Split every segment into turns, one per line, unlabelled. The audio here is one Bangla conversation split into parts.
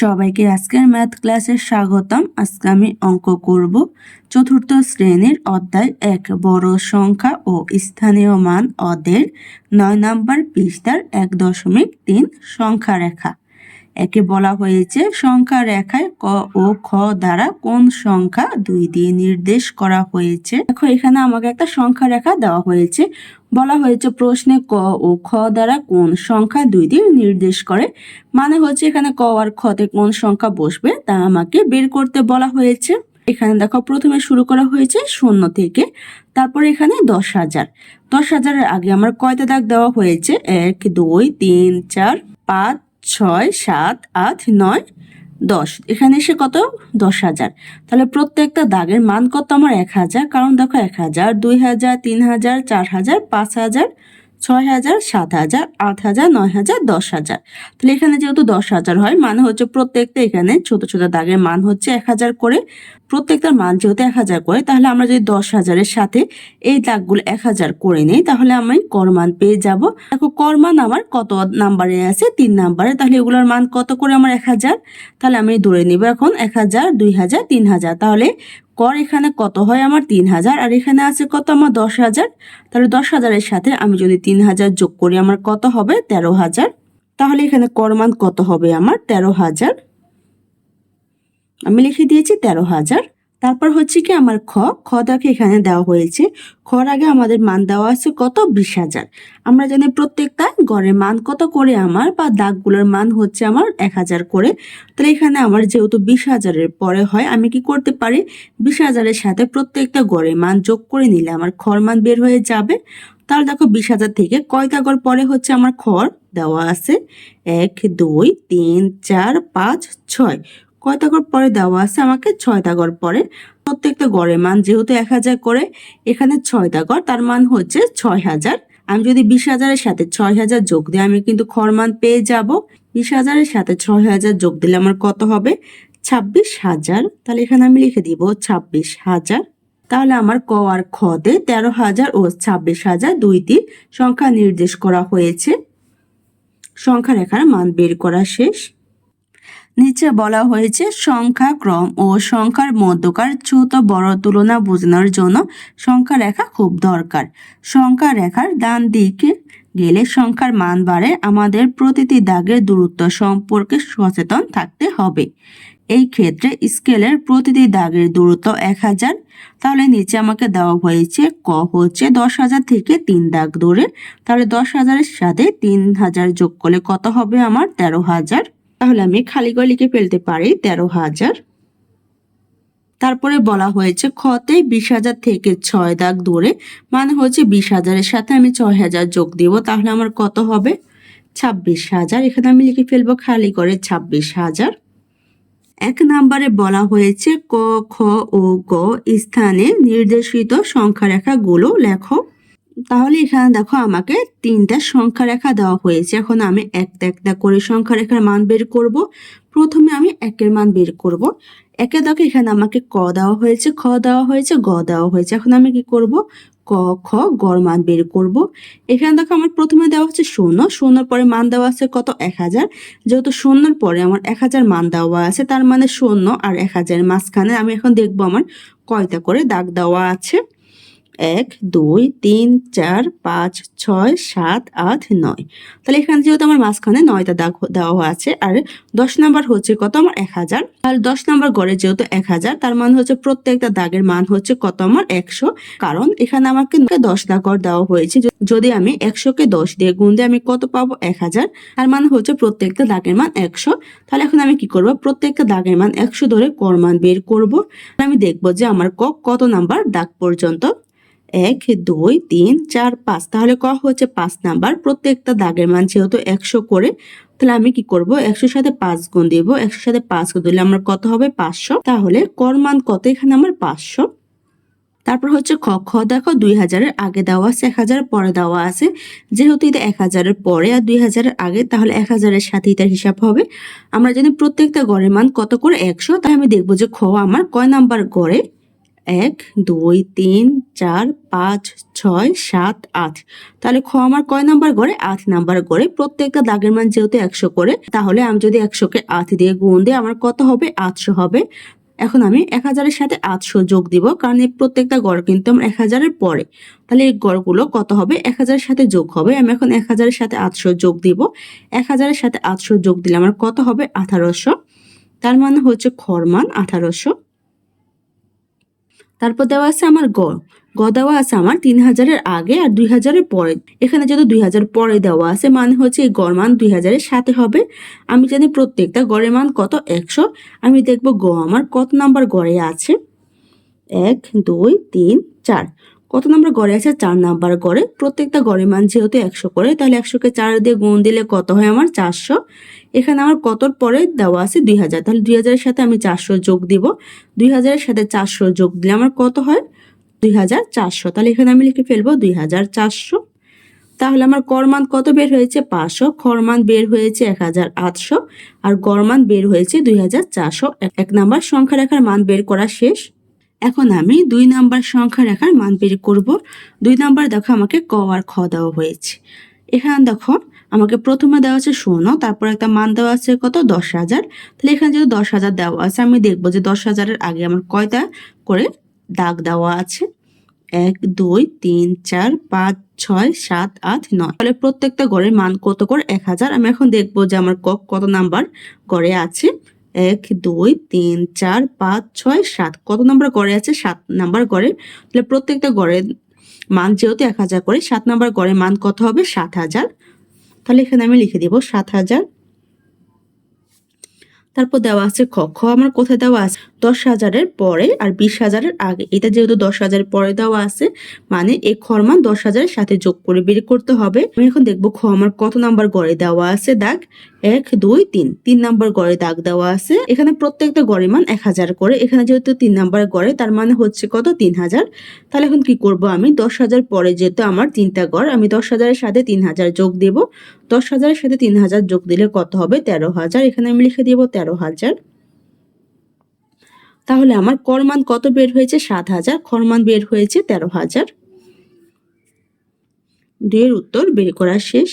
সবাইকে আজকের ম্যাথ ক্লাসে স্বাগতম আজকে আমি অঙ্ক করব চতুর্থ শ্রেণীর অধ্যায় এক বড় সংখ্যা ও স্থানীয় মান অদের নয় নাম্বার পৃষ্ঠার এক দশমিক তিন সংখ্যা রেখা একে বলা হয়েছে সংখ্যা রেখায় ক ও খ দ্বারা কোন সংখ্যা দুই দিয়ে নির্দেশ করা হয়েছে দেখো এখানে আমাকে একটা সংখ্যা রেখা দেওয়া হয়েছে বলা হয়েছে প্রশ্নে ক ও খ দ্বারা কোন সংখ্যা দুই দিয়ে নির্দেশ করে মানে হচ্ছে এখানে ক আর খতে কোন সংখ্যা বসবে তা আমাকে বের করতে বলা হয়েছে এখানে দেখো প্রথমে শুরু করা হয়েছে শূন্য থেকে তারপর এখানে দশ হাজার দশ হাজারের আগে আমার কয়টা দাগ দেওয়া হয়েছে এক দুই তিন চার পাঁচ ছয় সাত আট নয় দশ এখানে এসে কত দশ হাজার তাহলে প্রত্যেকটা দাগের মান কত আমার এক হাজার কারণ দেখো এক হাজার দুই হাজার তিন হাজার চার হাজার পাঁচ হাজার ছয় হাজার সাত হাজার আট হাজার নয় হাজার দশ হাজার তাহলে এখানে যেহেতু দশ হাজার হয় মানে হচ্ছে প্রত্যেকটা এখানে ছোট ছোট দাগের মান হচ্ছে এক হাজার করে প্রত্যেকটার মান যেহেতু এক হাজার করে তাহলে আমরা যদি দশ হাজারের সাথে এই দাগগুলো এক হাজার করে নিই তাহলে আমি করমান পেয়ে যাব দেখো করমান আমার কত নাম্বারে আছে তিন নাম্বারে তাহলে এগুলোর মান কত করে আমার এক হাজার তাহলে আমি ধরে নিব এখন এক হাজার দুই হাজার তিন হাজার তাহলে কর এখানে কত হয় আমার তিন হাজার আর এখানে আছে কত আমার দশ হাজার তাহলে দশ হাজারের সাথে আমি যদি তিন হাজার যোগ করি আমার কত হবে তেরো হাজার তাহলে এখানে করমান কত হবে আমার তেরো হাজার আমি লিখে দিয়েছি তেরো হাজার তারপর হচ্ছে কি আমার খ খটাকে এখানে দেওয়া হয়েছে খর আগে আমাদের মান দেওয়া আছে কত বিশ হাজার আমরা জানি প্রত্যেকটা গড়ের মান কত করে আমার বা দাগগুলোর মান হচ্ছে আমার এক হাজার করে তাহলে এখানে আমার যেহেতু বিশ হাজারের পরে হয় আমি কি করতে পারি বিশ হাজারের সাথে প্রত্যেকটা গড়ের মান যোগ করে নিলে আমার খর মান বের হয়ে যাবে তাহলে দেখো বিশ হাজার থেকে কয়টা গড় পরে হচ্ছে আমার খড় দেওয়া আছে এক দুই তিন চার পাঁচ ছয় কয় তাগর পরে দেওয়া আছে আমাকে ছয় তাগর পরে প্রত্যেকটা গড়ের মান যেহেতু এক হাজার করে এখানে ছয় তাগর তার মান হচ্ছে ছয় হাজার আমি যদি বিশ হাজারের সাথে ছয় হাজার যোগ দিই আমি কিন্তু খড় মান পেয়ে যাব বিশ হাজারের সাথে ছয় হাজার যোগ দিলে আমার কত হবে ছাব্বিশ হাজার তাহলে এখানে আমি লিখে দিব ছাব্বিশ হাজার তাহলে আমার ক আর খতে তেরো হাজার ও ছাব্বিশ হাজার দুই দুইটি সংখ্যা নির্দেশ করা হয়েছে সংখ্যা রেখার মান বের করা শেষ নিচে বলা হয়েছে সংখ্যা ক্রম ও সংখ্যার মধ্যকার ছোট বড় তুলনা বোঝানোর জন্য সংখ্যা রেখা খুব দরকার সংখ্যা রেখার ডান দিকে গেলে সংখ্যার মান বাড়ে আমাদের প্রতিটি দাগের দূরত্ব সম্পর্কে সচেতন থাকতে হবে এই ক্ষেত্রে স্কেলের প্রতিটি দাগের দূরত্ব এক হাজার তাহলে নিচে আমাকে দেওয়া হয়েছে ক হচ্ছে দশ হাজার থেকে তিন দাগ দূরে তাহলে দশ হাজারের সাথে তিন হাজার যোগ করলে কত হবে আমার তেরো হাজার তাহলে আমি খালি ঘর লিখে ফেলতে পারি তেরো হাজার তারপরে বলা হয়েছে খতে বিশ হাজার থেকে ছয় দাগ দূরে মানে হচ্ছে বিশ হাজারের সাথে আমি ছয় হাজার যোগ দিব তাহলে আমার কত হবে ছাব্বিশ হাজার এখানে আমি লিখে ফেলবো খালি করে ছাব্বিশ হাজার এক নাম্বারে বলা হয়েছে ক খ ও গ স্থানে নির্দেশিত সংখ্যা রেখাগুলো লেখো তাহলে এখানে দেখো আমাকে তিনটা সংখ্যা রেখা দেওয়া হয়েছে এখন আমি একটা একটা করে সংখ্যা রেখার মান বের করব প্রথমে আমি একের মান বের করব একে দেখো এখানে আমাকে ক দেওয়া হয়েছে খ দেওয়া হয়েছে গ দেওয়া হয়েছে এখন আমি কি করব ক খ গড় মান বের করব এখানে দেখো আমার প্রথমে দেওয়া হচ্ছে শূন্য শূন্যর পরে মান দেওয়া আছে কত এক হাজার যেহেতু শূন্যর পরে আমার এক হাজার মান দেওয়া আছে তার মানে শূন্য আর এক হাজার মাঝখানে আমি এখন দেখবো আমার কয়টা করে দাগ দেওয়া আছে এক দুই তিন চার পাঁচ ছয় সাত আট নয় তাহলে এখানে যেহেতু আমার মাঝখানে নয়টা দাগ দেওয়া আছে আর দশ নাম্বার হচ্ছে কত আমার এক হাজার আর দশ নাম্বার গড়ে যেহেতু এক হাজার তার মানে হচ্ছে প্রত্যেকটা দাগের মান হচ্ছে কত আমার একশো কারণ এখানে আমাকে দশ দাগ গড় দেওয়া হয়েছে যদি আমি একশোকে দশ দিয়ে গুণ দিয়ে আমি কত পাবো এক হাজার তার মানে হচ্ছে প্রত্যেকটা দাগের মান একশো তাহলে এখন আমি কি করব প্রত্যেকটা দাগের মান একশো ধরে কর মান বের করবো আমি দেখবো যে আমার ক কত নাম্বার দাগ পর্যন্ত এক দুই তিন চার পাঁচ তাহলে ক হচ্ছে পাঁচ নাম্বার প্রত্যেকটা দাগের মান যেহেতু একশো করে তাহলে আমি কি করব একশোর সাথে পাঁচ গুণ দিব একশোর সাথে পাঁচ গুণ দিলে আমার কত হবে পাঁচশো তাহলে কর মান কত এখানে আমার পাঁচশো তারপর হচ্ছে খ খ দেখো দুই হাজারের আগে দেওয়া আছে এক হাজারের পরে দেওয়া আছে যেহেতু এটা এক হাজারের পরে আর দুই হাজারের আগে তাহলে এক হাজারের সাথে এটার হিসাব হবে আমরা যদি প্রত্যেকটা গড়ের মান কত করে একশো তাই আমি দেখবো যে খ আমার কয় নাম্বার গড়ে এক দুই তিন চার পাঁচ ছয় সাত আট তাহলে খ আমার কয় নাম্বার করে আট নাম্বার করে প্রত্যেকটা দাগের মান যেহেতু একশো করে তাহলে আমি যদি একশোকে আট দিয়ে গুণ দিই আমার কত হবে আটশো হবে এখন আমি এক হাজারের সাথে আটশো যোগ দিব কারণ এই প্রত্যেকটা গড় কিন্তু আমার এক হাজারের পরে তাহলে এই গড়গুলো কত হবে এক হাজারের সাথে যোগ হবে আমি এখন এক হাজারের সাথে আটশো যোগ দিব এক হাজারের সাথে আটশো যোগ দিলে আমার কত হবে আঠারোশো তার মানে হচ্ছে মান আঠারোশো তারপর দেওয়া আছে আমার গ গ দেওয়া আছে আমার তিন হাজারের আগে আর দুই হাজারের পরে এখানে যেহেতু দুই হাজার পরে দেওয়া আছে মানে হচ্ছে এই গড় মান দুই হাজারের সাথে হবে আমি জানি প্রত্যেকটা গড়ের মান কত একশো আমি দেখব গ আমার কত নাম্বার গড়ে আছে এক দুই তিন চার কত নম্বর গড়ে আছে চার নাম্বার গড়ে প্রত্যেকটা গড়ে মান যেহেতু একশো করে তাহলে একশোকে চার দিয়ে গুণ দিলে কত হয় আমার চারশো এখানে আমার কতর পরে দেওয়া আছে দুই হাজার তাহলে দুই হাজারের সাথে আমি চারশো যোগ দিব দুই হাজারের সাথে চারশো যোগ দিলে আমার কত হয় দুই হাজার চারশো তাহলে এখানে আমি লিখে ফেলবো দুই হাজার চারশো তাহলে আমার করমান কত বের হয়েছে পাঁচশো খরমান বের হয়েছে এক হাজার আটশো আর গড়মান বের হয়েছে দুই হাজার চারশো এক নাম্বার সংখ্যা রেখার মান বের করা শেষ এখন আমি দুই নাম্বার সংখ্যা রেখার মান বের করব দুই নাম্বার দেখো আমাকে ক আর খ দেওয়া হয়েছে এখানে দেখো আমাকে প্রথমে দেওয়া আছে শূন্য তারপর একটা মান দেওয়া আছে কত দশ হাজার তাহলে এখানে যেহেতু দশ হাজার দেওয়া আছে আমি দেখবো যে দশ হাজারের আগে আমার কয়টা করে দাগ দেওয়া আছে এক দুই তিন চার পাঁচ ছয় সাত আট নয় তাহলে প্রত্যেকটা গড়ের মান কত করে এক হাজার আমি এখন দেখবো যে আমার কক কত নাম্বার গড়ে আছে এক দুই তিন চার পাঁচ ছয় সাত কত নাম্বার গড়ে আছে সাত নাম্বার গড়ে তাহলে প্রত্যেকটা গড়ের মান যেহেতু এক হাজার করে সাত নাম্বার গড়ের মান কত হবে সাত হাজার তাহলে এখানে আমি লিখে দিব সাত হাজার তারপর দেওয়া আছে খ খ আমার কোথায় দেওয়া আছে দশ হাজারের পরে আর বিশ হাজারের আগে এটা যেহেতু দশ হাজারের পরে দেওয়া আছে মানে এই খরমান দশ হাজারের সাথে যোগ করে বের করতে হবে আমি এখন দেখবো খরমার কত নাম্বার গড়ে দেওয়া আছে দাগ এক দুই তিন তিন নাম্বার গড়ে দাগ দেওয়া আছে এখানে প্রত্যেকটা গড়ে মান এক হাজার করে এখানে যেহেতু তিন নাম্বার গড়ে তার মানে হচ্ছে কত তিন হাজার তাহলে এখন কি করব আমি দশ হাজার পরে যেহেতু আমার তিনটা গড় আমি দশ হাজারের সাথে তিন হাজার যোগ দেব দশ হাজারের সাথে তিন হাজার যোগ দিলে কত হবে তেরো হাজার এখানে আমি লিখে দেবো তেরো হাজার তাহলে আমার করমান কত বের হয়েছে সাত হাজার খরমান বের হয়েছে তেরো হাজার দুইয়ের উত্তর বের করা শেষ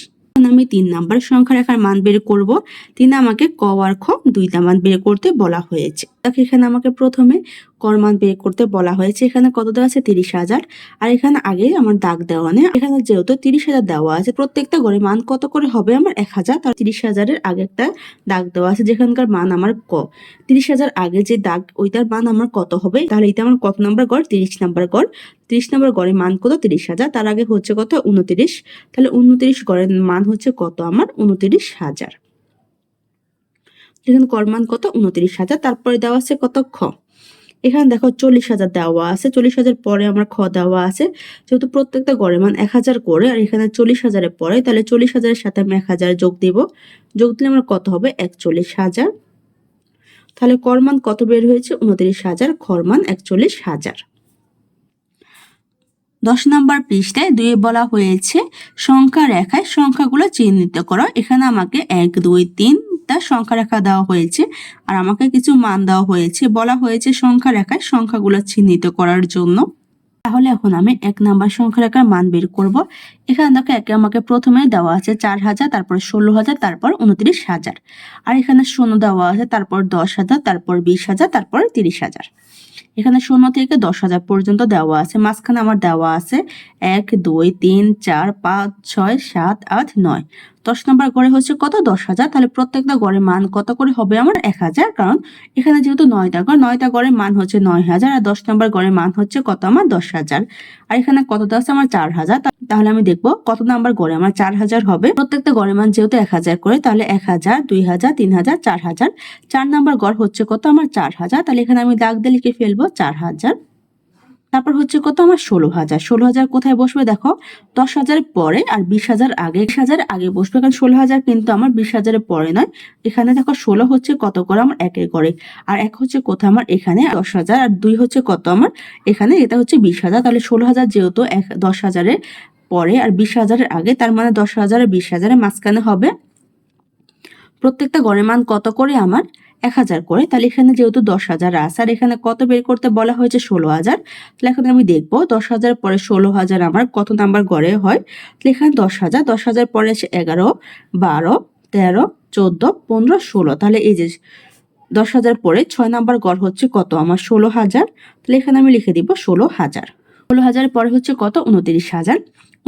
আমি তিন নাম্বার সংখ্যা রেখার মান বের করব তিনি আমাকে ক আর খ দুইটা মান বের করতে বলা হয়েছে তাকে এখানে আমাকে প্রথমে করমান পে করতে বলা হয়েছে এখানে কত দেওয়া আছে তিরিশ হাজার আর এখানে আগে আমার দাগ দেওয়া নেই এখানে যেহেতু তিরিশ হাজার দেওয়া আছে প্রত্যেকটা ঘরে মান কত করে হবে আমার এক হাজার তার তিরিশ হাজারের আগে একটা দাগ দেওয়া আছে যেখানকার মান আমার ক তিরিশ হাজার আগে যে দাগ ওইটার মান আমার কত হবে তাহলে এটা আমার কত নম্বর গড় তিরিশ নম্বর গড় তিরিশ নম্বর গড়ে মান কত তিরিশ হাজার তার আগে হচ্ছে কত উনতিরিশ তাহলে উনতিরিশ গড়ের মান হচ্ছে কত আমার উনতিরিশ হাজার এখানে কর্মান কত উনত্রিশ হাজার তারপরে দেওয়া আছে কত খ এখানে দেখো চল্লিশ হাজার দেওয়া আছে চল্লিশ হাজার পরে আমার খ দেওয়া আছে যেহেতু প্রত্যেকটা গড়ে মান এক হাজার করে আর এখানে চল্লিশ হাজারের পরে তাহলে চল্লিশ হাজারের সাথে আমি এক হাজার যোগ দিব যোগ দিলে আমার কত হবে একচল্লিশ হাজার তাহলে কর্মান কত বের হয়েছে উনত্রিশ হাজার খরমান একচল্লিশ হাজার দশ নম্বর পৃষ্ঠায় দুয়ে বলা হয়েছে সংখ্যা রেখায় সংখ্যাগুলো চিহ্নিত করো এখানে আমাকে এক দুই তিন তার সংখ্যা রেখা দেওয়া হয়েছে আর আমাকে কিছু মান দেওয়া হয়েছে বলা হয়েছে সংখ্যা রেখায় সংখ্যাগুলো চিহ্নিত করার জন্য তাহলে এখন আমি এক নাম্বার সংখ্যা রেখার মান বের করব এখানে দেখো একে আমাকে প্রথমে দেওয়া আছে চার হাজার তারপর ষোলো হাজার তারপর উনত্রিশ হাজার আর এখানে শূন্য দেওয়া আছে তারপর দশ হাজার তারপর বিশ হাজার তারপর তিরিশ হাজার এখানে শূন্য থেকে দশ হাজার পর্যন্ত দেওয়া আছে মাঝখানে আমার দেওয়া আছে এক দুই তিন চার পাঁচ ছয় সাত আট নয় দশ নম্বর গড়ে হচ্ছে কত দশ হাজার তাহলে প্রত্যেকটা গড়ে মান কত করে হবে আমার এক হাজার কারণ এখানে যেহেতু নয়টা গড় নয়টা গড়ে মান হচ্ছে নয় হাজার আর দশ নম্বর গড়ে মান হচ্ছে কত আমার দশ হাজার আর এখানে কতটা আছে আমার চার হাজার তাহলে আমি দেখবো কত নাম্বার গড়ে আমার চার হাজার হবে প্রত্যেকটা গড়ে মান যেহেতু এক হাজার করে তাহলে এক হাজার দুই হাজার তিন হাজার চার হাজার চার নাম্বার গড় হচ্ছে কত আমার চার হাজার তাহলে এখানে আমি দাগ দিয়ে লিখে ফেলবো চার হাজার তারপর হচ্ছে কত আমার ষোলো হাজার ষোলো হাজার কোথায় বসবে দেখো দশ হাজারের পরে আর বিশ হাজার আগে বিশ হাজার আগে বসবে কারণ ষোলো হাজার কিন্তু আমার বিশ হাজারের পরে নয় এখানে দেখো ষোলো হচ্ছে কত করে আমার একের করে আর এক হচ্ছে কোথায় আমার এখানে দশ হাজার আর দুই হচ্ছে কত আমার এখানে এটা হচ্ছে বিশ হাজার তাহলে ষোলো হাজার যেহেতু এক দশ হাজারের পরে আর বিশ হাজারের আগে তার মানে দশ হাজার বিশ হাজারের মাঝখানে হবে প্রত্যেকটা গড়ের মান কত করে আমার এক হাজার করে তাহলে এখানে যেহেতু দশ হাজার আছে আর এখানে কত বের করতে বলা হয়েছে ষোলো হাজার তাহলে এখানে আমি দেখব দশ হাজার পরে ষোলো হাজার আমার কত নাম্বার গড়ে হয় তাহলে এখানে দশ হাজার দশ হাজার পরে আছে এগারো বারো তেরো চোদ্দো পনেরো ষোলো তাহলে এই যে দশ হাজার পরে ছয় নাম্বার গড় হচ্ছে কত আমার ষোলো হাজার তাহলে এখানে আমি লিখে দিব ষোলো হাজার ষোলো হাজার পরে হচ্ছে কত উনতিরিশ হাজার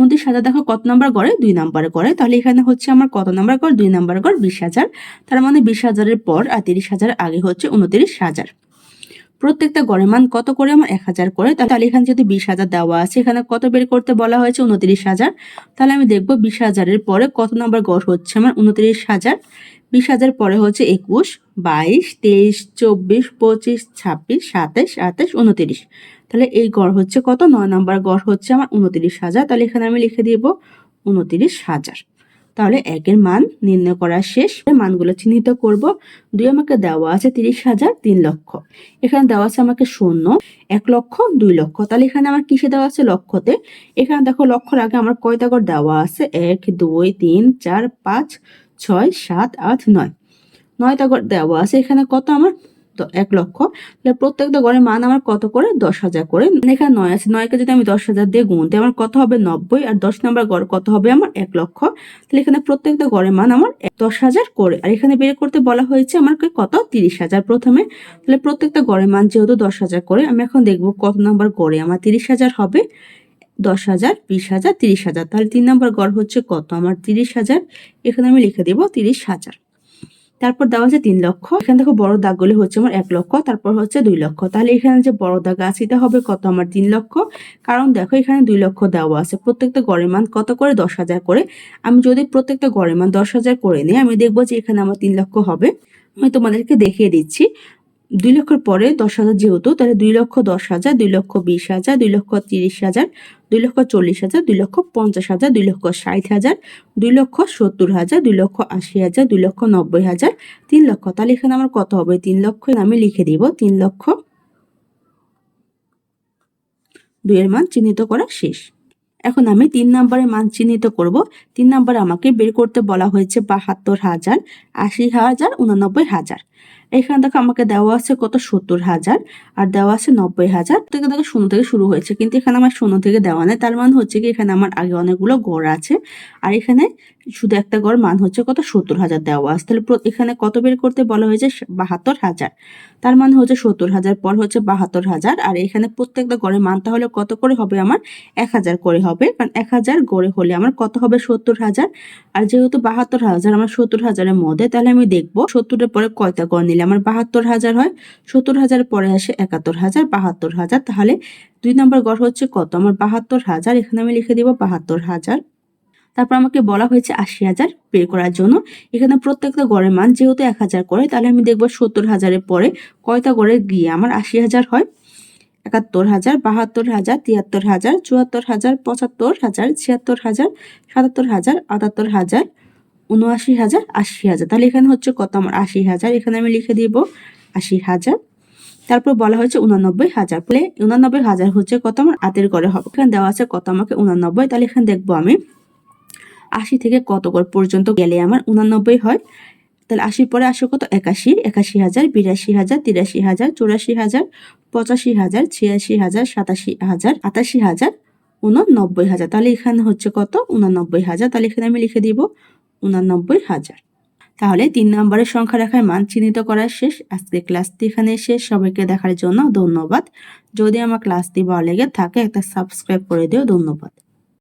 উনত্রিশ হাজার দেখো কত নাম্বার করে দুই নাম্বার করে তাহলে এখানে হচ্ছে আমার কত নাম্বার কর দুই নাম্বার কর বিশ হাজার তার মানে বিশ হাজারের পর আর তিরিশ হাজার আগে হচ্ছে উনত্রিশ হাজার প্রত্যেকটা গড়ের মান কত করে আমার এক হাজার করে তাহলে এখানে যদি বিশ হাজার দেওয়া আছে এখানে কত বের করতে বলা হয়েছে উনত্রিশ হাজার তাহলে আমি দেখবো বিশ হাজারের পরে কত নাম্বার গড় হচ্ছে আমার উনত্রিশ হাজার বিশ হাজার পরে হচ্ছে একুশ বাইশ তেইশ চব্বিশ পঁচিশ ছাব্বিশ সাতাশ আঠাশ উনত্রিশ তাহলে এই গড় হচ্ছে কত নয় নম্বর গড় হচ্ছে আমার উনত্রিশ হাজার তাহলে এখানে আমি লিখে দিব উনতিরিশ হাজার তাহলে একের মান নির্ণয় করা শেষ মানগুলো চিহ্নিত করব দুই আমাকে দেওয়া আছে তিরিশ হাজার তিন লক্ষ এখানে দেওয়া আছে আমাকে শূন্য এক লক্ষ দুই লক্ষ তাহলে এখানে আমার কিসে দেওয়া আছে লক্ষতে এখানে দেখো লক্ষর আগে আমার কয়টা গড় দেওয়া আছে এক দুই তিন চার পাঁচ ছয় সাত আট নয় নয়টা গড় দেওয়া আছে এখানে কত আমার এক লক্ষ তাহলে প্রত্যেকটা গড়ের মান আমার কত করে দশ হাজার করে মানে এখানে নয় আছে নয়কে যদি আমি দশ হাজার দিয়ে গুণ আমার কত হবে নব্বই আর দশ নম্বর গড় কত হবে আমার এক লক্ষ তাহলে এখানে প্রত্যেকটা গড়ের মান আমার দশ হাজার করে আর এখানে বের করতে বলা হয়েছে আমার কত তিরিশ হাজার প্রথমে তাহলে প্রত্যেকটা গড়ের মান যেহেতু দশ হাজার করে আমি এখন দেখবো কত নম্বর গড়ে আমার তিরিশ হাজার হবে দশ হাজার বিশ হাজার তিরিশ হাজার তাহলে তিন নম্বর গড় হচ্ছে কত আমার তিরিশ হাজার এখানে আমি লিখে দেবো তিরিশ হাজার তারপর দেওয়া আছে তিন লক্ষ এখানে দেখো বড় দাগগুলি হচ্ছে আমার এক লক্ষ তারপর হচ্ছে দুই লক্ষ তাহলে এখানে যে বড় দাগ আছে এটা হবে কত আমার তিন লক্ষ কারণ দেখো এখানে দুই লক্ষ দেওয়া আছে প্রত্যেকটা গড়ের মান কত করে দশ হাজার করে আমি যদি প্রত্যেকটা গড়ের মান দশ হাজার করে নিই আমি দেখবো যে এখানে আমার তিন লক্ষ হবে আমি তোমাদেরকে দেখিয়ে দিচ্ছি দুই লক্ষের পরে দশ হাজার যেহেতু তাহলে দুই লক্ষ দশ হাজার দুই লক্ষ বিশ হাজার দুই লক্ষ তিরিশ হাজার দুই লক্ষ চল্লিশ হাজার দুই লক্ষ পঞ্চাশ হাজার দুই লক্ষ ষাট হাজার দুই লক্ষ সত্তর হাজার দুই লক্ষ আশি হাজার দুই লক্ষ নব্বই হাজার তিন লক্ষ তাহলে এখানে আমার কত হবে তিন লক্ষ আমি লিখে দিব তিন লক্ষ দুইয়ের মান চিহ্নিত করা শেষ এখন আমি তিন নম্বরের মান চিহ্নিত করব তিন নম্বরে আমাকে বের করতে বলা হয়েছে বাহাত্তর হাজার আশি হাজার উনানব্বই হাজার এখানে দেখো আমাকে দেওয়া আছে কত সত্তর হাজার আর দেওয়া আছে নব্বই হাজার থেকে দেখো শূন্য থেকে শুরু হয়েছে কিন্তু এখানে আমার শূন্য থেকে দেওয়া নেই তার মানে হচ্ছে কি এখানে আমার আগে অনেকগুলো গড় আছে আর এখানে শুধু একটা গড় মান হচ্ছে কত সত্তর হাজার দেওয়া আছে তাহলে এখানে কত বের করতে বলা হয়েছে বাহাত্তর হাজার তার মানে হচ্ছে সত্তর হাজার পর হচ্ছে বাহাত্তর হাজার আর এখানে প্রত্যেকটা গড়ের মান তাহলে কত করে হবে আমার এক হাজার করে হবে কারণ এক হাজার গড়ে হলে আমার কত হবে সত্তর হাজার আর যেহেতু বাহাত্তর হাজার আমার সত্তর হাজারের মধ্যে তাহলে আমি দেখবো সত্তরের পরে কয়টা গড় নিলে আমার বাহাত্তর হাজার হয় সত্তর হাজার পরে আসে একাত্তর হাজার বাহাত্তর হাজার তাহলে দুই নম্বর গড় হচ্ছে কত আমার বাহাত্তর হাজার এখানে আমি লিখে দিব বাহাত্তর হাজার তারপর আমাকে বলা হয়েছে আশি হাজার বের করার জন্য এখানে প্রত্যেকটা গড়ের মান যেহেতু এক হাজার করে তাহলে আমি দেখবো সত্তর হাজারের পরে কয়টা গড়ে গিয়ে আমার আশি হাজার হয় একাত্তর হাজার বাহাত্তর হাজার তিয়াত্তর হাজার চুয়াত্তর হাজার পঁচাত্তর হাজার ছিয়াত্তর হাজার সাতাত্তর হাজার আটাত্তর হাজার উনআশি হাজার আশি হাজার তাহলে এখানে হচ্ছে কত আমার আশি হাজার এখানে আমি লিখে দিব আশি হাজার তারপর বলা হয়েছে উনানব্বই হাজার ফলে উনানব্বই হাজার হচ্ছে কত আমার আতের গড়ে হবে এখানে দেওয়া আছে কত আমাকে উনানব্বই তাহলে এখানে দেখবো আমি আশি থেকে কত গড় পর্যন্ত গেলে আমার উনানব্বই হয় তাহলে আশির পরে আসে কত একাশি একাশি হাজার বিরাশি হাজার তিরাশি হাজার চৌরাশি হাজার পঁচাশি হাজার ছিয়াশি হাজার সাতাশি হাজার আটাশি হাজার উননব্বই হাজার তাহলে এখানে হচ্ছে কত উনানব্বই হাজার তাহলে এখানে আমি লিখে দিব উনানব্বই হাজার তাহলে তিন নম্বরের সংখ্যা রেখায় মান চিহ্নিত করা শেষ আজকে ক্লাসটি এখানে শেষ সবাইকে দেখার জন্য ধন্যবাদ যদি আমার ক্লাসটি ভালো লেগে থাকে একটা সাবস্ক্রাইব করে দিও ধন্যবাদ